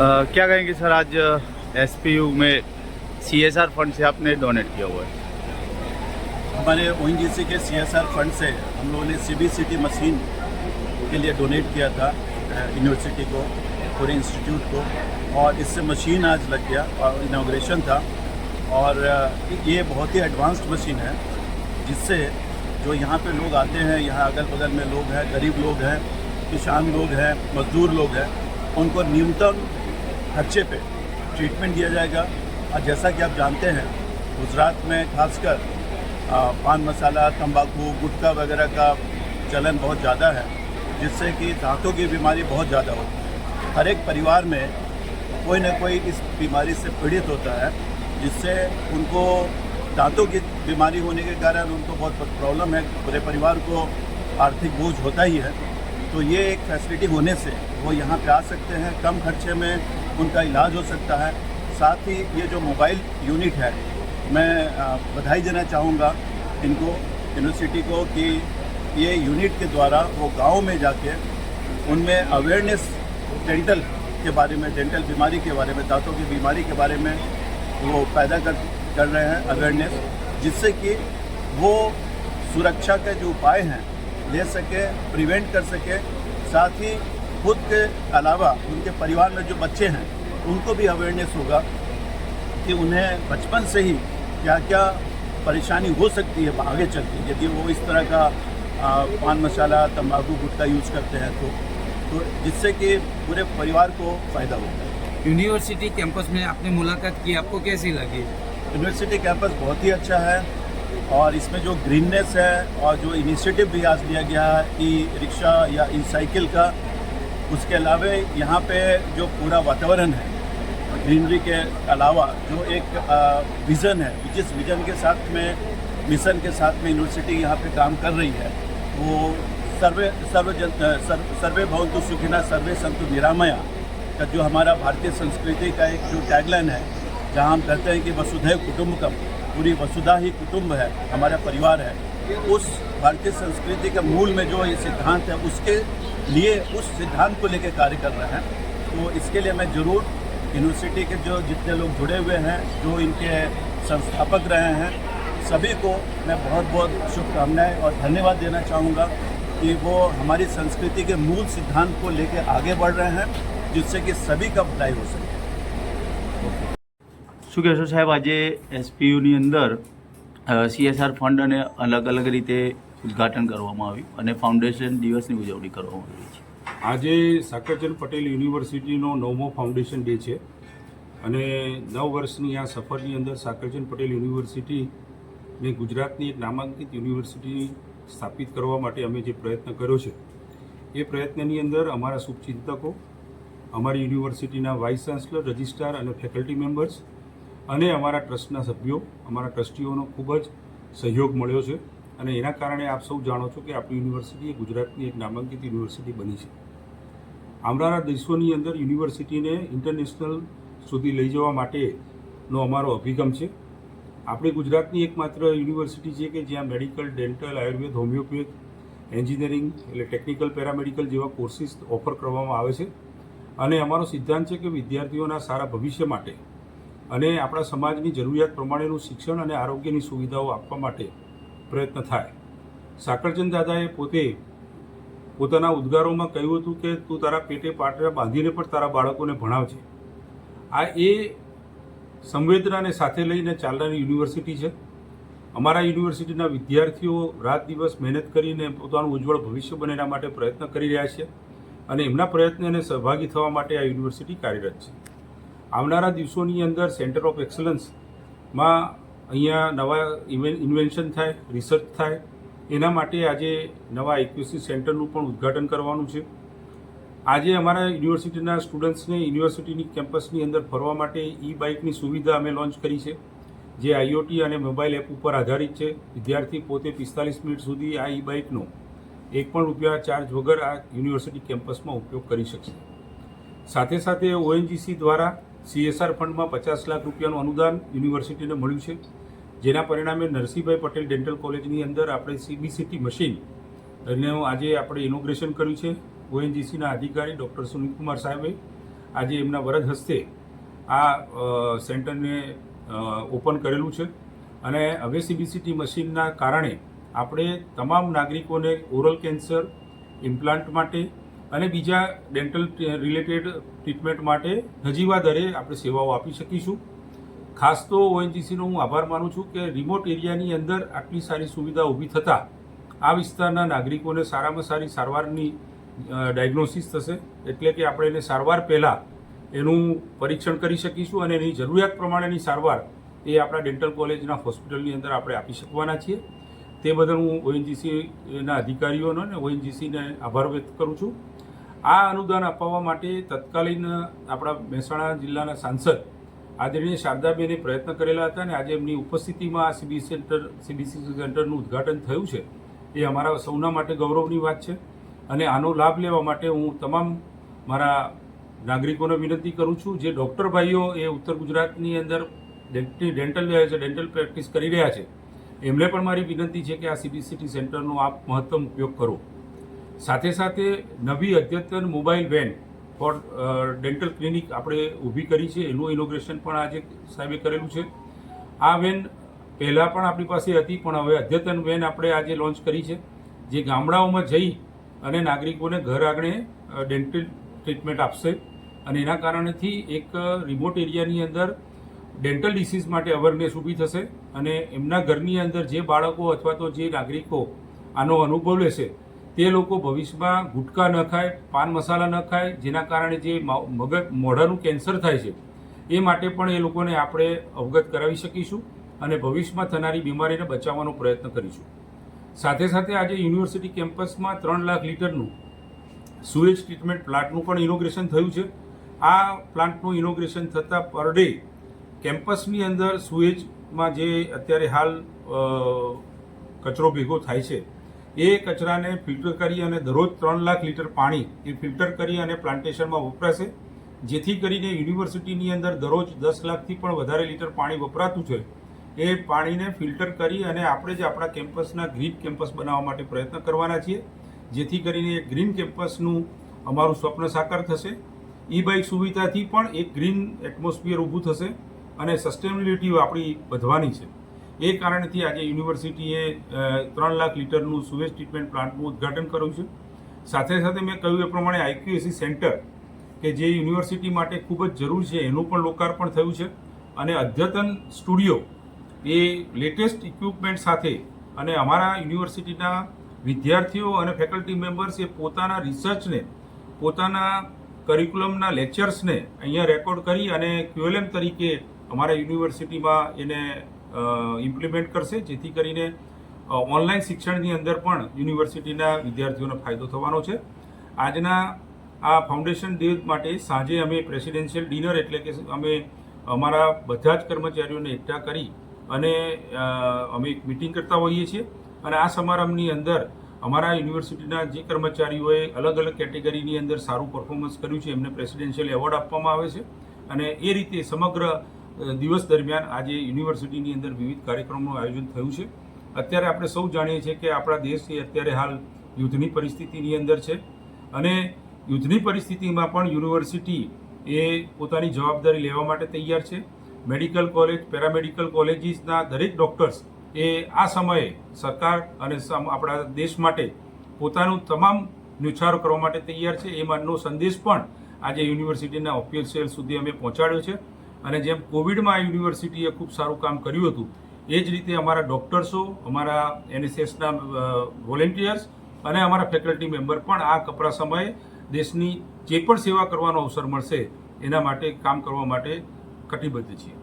क्या कहेंगे सर, आज SPU में सी एस आर फंड से आपने डोनेट किया हुआ है? हमारे ओएनजीसी के सीएसआर फंड से हम लोगों ने सी बी मशीन के लिए डोनेट किया था यूनिवर्सिटी को, पूरे इंस्टीट्यूट को, और इससे मशीन आज लग गया, और इनाग्रेशन था। और ये बहुत ही एडवांस्ड मशीन है, जिससे जो यहाँ पे लोग आते हैं, यहाँ अगल बगल में लोग हैं, गरीब लोग हैं, किसान लोग हैं, मजदूर लोग हैं, उनको न्यूनतम खर्चे पे ट्रीटमेंट दिया जाएगा। और जैसा कि आप जानते हैं, गुजरात में खासकर पान मसाला, तंबाकू, गुटखा वगैरह का चलन बहुत ज़्यादा है, जिससे कि दांतों की बीमारी बहुत ज़्यादा होती है। हर एक परिवार में कोई ना कोई इस बीमारी से पीड़ित होता है, जिससे उनको दांतों की बीमारी होने के कारण उनको बहुत प्रॉब्लम है, पूरे परिवार को आर्थिक बोझ होता ही है। तो ये एक फैसिलिटी होने से वो यहाँ पे आ सकते हैं। कम खर्चे में उनका इलाज हो सकता है। साथ ही ये जो मोबाइल यूनिट है, मैं बधाई देना चाहूँगा इनको, यूनिवर्सिटी को कि ये यूनिट के द्वारा वो गाँव में जाके उनमें अवेयरनेस डेंटल के बारे में डेंटल बीमारी के बारे में, दांतों की बीमारी के बारे में वो पैदा कर कर रहे हैं अवेयरनेस जिससे कि वो सुरक्षा के जो उपाय हैं, ले सके प्रिवेंट कर सके। साथ ही खुद के अलावा उनके परिवार में जो बच्चे हैं उनको भी अवेयरनेस होगा कि उन्हें बचपन से ही क्या क्या परेशानी हो सकती है आगे चल के। यदि वो इस तरह का पान मसाला तंबाकू गुटखा यूज़ करते हैं तो तो जिससे कि पूरे परिवार को फ़ायदा होगा यूनिवर्सिटी कैंपस में आपने मुलाकात की आपको कैसी लगी? यूनिवर्सिटी कैंपस बहुत ही अच्छा है और इसमें जो ग्रीननेस है और जो इनिशिएटिव भी आज लिया गया है ई रिक्शा या ई साइकिल का उसके अलावा यहाँ पे जो पूरा वातावरण है ग्रीनरी के अलावा जो एक विज़न है जिस विज़न के साथ में मिशन के साथ में यूनिवर्सिटी यहाँ पे काम कर रही है वो सर्वे सर्व जन सर्व, सर्वे भवंतु सुखिना सर्वे संतु निरामया का जो हमारा भारतीय संस्कृति का एक जो टैगलाइन है जहाँ हम कहते हैं कि वसुधैव कुटुंबकम पूरी वसुधा ही कुटुंब है हमारा परिवार है उस भारतीय संस्कृति के मूल में जो ये सिद्धांत है उसके लिए उस सिद्धांत को लेकर कार्य कर रहे हैं तो इसके लिए मैं ज़रूर यूनिवर्सिटी के जो जितने लोग जुड़े हुए हैं जो इनके संस्थापक रहे हैं सभी को मैं बहुत बहुत शुभकामनाएं और धन्यवाद देना चाहूँगा कि वो हमारी संस्कृति के मूल सिद्धांत को लेकर आगे बढ़ रहे हैं जिससे कि सभी का भलाई हो सके શું કહેશો સાહેબ આજે એસપીયુની અંદર સીએસઆર ફંડ અને અલગ અલગ રીતે ઉદ્ઘાટન કરવામાં આવ્યું અને ફાઉન્ડેશન દિવસની ઉજવણી કરવામાં આવી છે આજે સાકરચંદ પટેલ યુનિવર્સિટીનો નવમો ફાઉન્ડેશન ડે છે અને નવ વર્ષની આ સફરની અંદર સાકરચંદ પટેલ યુનિવર્સિટીને ગુજરાતની એક નામાંકિત યુનિવર્સિટી સ્થાપિત કરવા માટે અમે જે પ્રયત્ન કર્યો છે, એ પ્રયત્નની અંદર અમારા શુભચિંતકો, અમારી યુનિવર્સિટીના વાઇસ ચાન્સલર, રજિસ્ટ્રાર અને ફેકલ્ટી મેમ્બર્સ અને અમારા ટ્રસ્ટના સભ્યો, અમારા ટ્રસ્ટીઓનો ખૂબ જ સહયોગ મળ્યો છે. અને એના કારણે આપ સૌ જાણો છો કે આપણી યુનિવર્સિટી એ ગુજરાતની એક નામાંકિત યુનિવર્સિટી બની છે. આવનારા દિવસોની અંદર યુનિવર્સિટીને ઇન્ટરનેશનલ સુધી લઈ જવા માટેનો અમારો અભિગમ છે. આપણી ગુજરાતની એકમાત્ર યુનિવર્સિટી છે કે જ્યાં medical, dental, Ayurveda, homeopath, engineering એટલે ટેકનિકલ, પેરામેડિકલ જેવા કોર્સિસ ઓફર કરવામાં આવે છે. અને અમારો સિદ્ધાંત છે કે વિદ્યાર્થીઓના સારા ભવિષ્ય માટે અને આપણા સમાજની જરૂરિયાત પ્રમાણેનું શિક્ષણ અને આરોગ્યની સુવિધાઓ આપવા માટે પ્રયત્ન થાય. સાકરચંદ દાદાએ પોતે પોતાના ઉદ્ગારોમાં કહ્યું હતું કે, તું તારા પેટે પાટરા બાંધીને પણ તારા બાળકોને ભણાવજે. આ એ સંવેદનાને સાથે લઈને ચાલનારી યુનિવર્સિટી છે. અમારા યુનિવર્સિટીના વિદ્યાર્થીઓ રાત દિવસ મહેનત કરીને પોતાનું ઉજ્જવળ ભવિષ્ય બને માટે પ્રયત્ન કરી રહ્યા છે અને એમના પ્રયત્નને સહભાગી થવા માટે આ યુનિવર્સિટી કાર્યરત છે. આવનારા દિવસોની અંદર સેન્ટર ઓફ એક્સલન્સમાં અહીંયા નવા ઇન્વેન્શન થાય, રિસર્ચ થાય. એના માટે આજે નવા એક્યુસી સેન્ટરનું પણ ઉદ્ઘાટન કરવાનું છે. આજે અમારા યુનિવર્સિટીના સ્ટુડન્ટ્સને યુનિવર્સિટીની કેમ્પસની અંદર ફરવા માટે ઈ બાઇકની સુવિધા અમે લોન્ચ કરી છે, જે આઈઓટી અને મોબાઈલ એપ ઉપર આધારિત છે. વિદ્યાર્થી પોતે પિસ્તાલીસ મિનિટ સુધી આ ઈ બાઇકનો એક પણ રૂપિયા ચાર્જ વગર આ યુનિવર્સિટી કેમ્પસમાં ઉપયોગ કરી શકશે. સાથે સાથે ઓએનજીસી દ્વારા સીએસઆર ફંડમાં પચાસ લાખ રૂપિયાનું અનુદાન યુનિવર્સિટીને મળ્યું છે. જેના પરિણામે નરસિંહભાઈ પટેલ ડેન્ટલ કોલેજની અંદર આપણે સીબીસીટી મશીન એનું આજે આપણે ઇનોગ્રેશન કર્યું છે. ઓએનજીસીના અધિકારી ડૉક્ટર સુનિલ કુમાર સાહેબે આજે એમના વરદ હસ્તે આ સેન્ટરને ઓપન કરેલું છે. અને હવે સીબીસીટી મશીનના કારણે આપણે તમામ નાગરિકોને ઓરલ કેન્સર ઇમ્પ્લાન્ટ માટે અને બીજા ડેન્ટલ રિલેટેડ ટ્રીટમેન્ટ માટે નજીવા દરે આપણે સેવાઓ આપી શકીશું. ખાસ તો ઓએનજીસીનો હું આભાર માનું છું કે રિમોટ એરિયાની અંદર આટલી સારી સુવિધા ઊભી થતાં આ વિસ્તારના નાગરિકોને સારામાં સારી સારવારની ડાયગ્નોસિસ થશે. એટલે કે આપણે એને સારવાર પહેલાં એનું પરીક્ષણ કરી શકીશું અને એની જરૂરિયાત પ્રમાણેની સારવાર એ આપણા ડેન્ટલ કોલેજના હોસ્પિટલની અંદર આપણે આપી શકવાના છીએ. તે બદલ હું ઓએનજીસીના અધિકારીઓનો અને ઓએનજીસીને આભાર વ્યક્ત કરું છું. આ અનુદાન અપાવવા માટે તત્કાલીન આપણા મહેસાણા જિલ્લાના સાંસદ આદરણીય શારદાબેને પ્રયત્ન કરેલા હતા અને આજે એમની ઉપસ્થિતિમાં આ સીબી સેન્ટર, સીબીસી સેન્ટરનું ઉદ્ઘાટન થયું છે, એ અમારા સૌના માટે ગૌરવની વાત છે. અને આનો લાભ લેવા માટે હું તમામ મારા નાગરિકોને વિનંતી કરું છું, જે ડૉક્ટર ભાઈઓ એ ઉત્તર ગુજરાતની અંદર ડેન્ટલ ડેન્ટલ પ્રેક્ટિસ કરી રહ્યા છે, એમને પણ મારી વિનંતી છે કે આ સીબીસીટી સેન્ટરનો આપ મહત્તમ ઉપયોગ કરો. સાથે સાથે નવી અદ્યતન mobile van for dental clinic આપણે ઊભી કરી છે. એનું ઇનોગ્રેશન પણ આજે સાહેબે કરેલું છે. આ વેન પહેલાં પણ આપણી પાસે હતી, પણ હવે અદ્યતન વેન આપણે આજે લોન્ચ કરી છે. જે ગામડાઓમાં જઈ અને નાગરિકોને ઘર આંગણે ડેન્ટલ ટ્રીટમેન્ટ આપશે. અને એના કારણેથી એક રિમોટ એરિયાની અંદર ડેન્ટલ ડિસીઝ માટે અવેરનેસ ઊભી થશે. અને એમના ઘરની અંદર જે બાળકો અથવા તો જે નાગરિકો આનો અનુભવ લેશે તે લોકો ભવિષ્યમાં ગુટકા ન ખાય, પાન મસાલા ન ખાય, જેના કારણે જે મગજ, મોઢાનું કેન્સર થાય છે, એ માટે પણ એ લોકોને આપણે અવગત કરાવી શકીશું અને ભવિષ્યમાં થનારી બીમારીને બચાવવાનો પ્રયત્ન કરીશું. સાથે સાથે આજે યુનિવર્સિટી કેમ્પસમાં ત્રણ લાખ લીટરનું સુએજ ટ્રીટમેન્ટ પ્લાન્ટનું પણ ઇનોગ્રેશન થયું છે. આ પ્લાન્ટનું ઇનોગ્રેશન થતાં પર ડે કેમ્પસની અંદર સુએજમાં જે અત્યારે હાલ કચરો ભેગો થાય છે એ કચરાને ફિલ્ટર કરી અને દરરોજ ત્રણ લાખ લીટર પાણી એ ફિલ્ટર કરી અને પ્લાન્ટેશનમાં વપરાશે. જેથી કરીને યુનિવર્સિટીની અંદર દરરોજ દસ લાખથી પણ વધારે લીટર પાણી વપરાતું છે. એ પાણીને ફિલ્ટર કરી અને આપણે જ આપણા કેમ્પસના ગ્રીન કેમ્પસ બનાવવા માટે પ્રયત્ન કરવાના છીએ. જેથી કરીને એ ગ્રીન કેમ્પસનું અમારું સ્વપ્ન સાકાર થશે. ઈ બાઇક સુવિધાથી પણ એક ગ્રીન એટમોસ્ફિયર ઊભું થશે અને સસ્ટેનેબિલિટી આપણી વધવાની છે. એ કારણથી આજે યુનિવર્સિટીએ ત્રણ લાખ લીટરનું સુવેજ ટ્રીટમેન્ટ પ્લાન્ટનું ઉદ્ઘાટન કર્યું છે. સાથે સાથે મેં કહ્યું એ પ્રમાણે આઈક્યુએસી સેન્ટર, કે જે યુનિવર્સિટી માટે ખૂબ જ જરૂર છે, એનું પણ લોકાર્પણ થયું છે. અને અદ્યતન સ્ટુડિયો એ લેટેસ્ટ ઇક્વિપમેન્ટ સાથે અને અમારા યુનિવર્સિટીના વિદ્યાર્થીઓ અને ફેકલ્ટી મેમ્બર્સ એ પોતાના રિસર્ચને પોતાના કરિક્યુલમના લેક્ચર્સને અહીંયા રેકોર્ડ કરી અને ક્યુએલએમ તરીકે અમારા યુનિવર્સિટીમાં એને ઇમ્પ્લિમેન્ટ કરશે, જેથી કરીને ઓનલાઈન શિક્ષણની અંદર પણ યુનિવર્સિટીના વિદ્યાર્થીઓને ફાયદો થવાનો છે. આજના આ ફાઉન્ડેશન ડે માટે સાંજે અમે પ્રેસિડેન્શિયલ ડિનર એટલે કે અમે અમારા બધા જ કર્મચારીઓને એકઠા કરી અને અમે એક મિટિંગ કરતા હોઈએ છીએ. અને આ સમારંભની અંદર અમારા યુનિવર્સિટીના જે કર્મચારીઓએ અલગ અલગ કેટેગરીની અંદર સારું પરફોર્મન્સ કર્યું છે, એમને પ્રેસિડેન્શિયલ એવોર્ડ આપવામાં આવે છે. અને એ રીતે સમગ્ર દિવસ દરમિયાન આજે યુનિવર્સિટીની અંદર વિવિધ કાર્યક્રમોનું આયોજન થયું છે. અત્યારે આપણે સૌ જાણીએ છીએ કે આપણા દેશ એ અત્યારે હાલ યુદ્ધની પરિસ્થિતિની અંદર છે અને યુદ્ધની પરિસ્થિતિમાં પણ યુનિવર્સિટી એ પોતાની જવાબદારી લેવા માટે તૈયાર છે. મેડિકલ કોલેજ, પેરામેડિકલ કોલેજીસના દરેક ડૉક્ટર્સ એ આ સમયે સરકાર અને આપણા દેશ માટે પોતાનું તમામ ન્યુછારો કરવા માટે તૈયાર છે. એ માટેનો સંદેશ પણ આજે યુનિવર્સિટીના ઓફિશિયલ સુધી અમે પહોંચાડ્યો છે. અને જેમ કોવિડમાં આ યુનિવર્સિટીએ ખૂબ સારું કામ કર્યું હતું, એ જ રીતે અમારા ડૉક્ટર્સો, અમારા એનએસએસના વોલેન્ટિયર્સ અને અમારા ફેકલ્ટી મેમ્બર પણ આ કપરા સમયે દેશની જે પણ સેવા કરવાનો અવસર મળશે, એના માટે કામ કરવા માટે કટિબદ્ધ છીએ.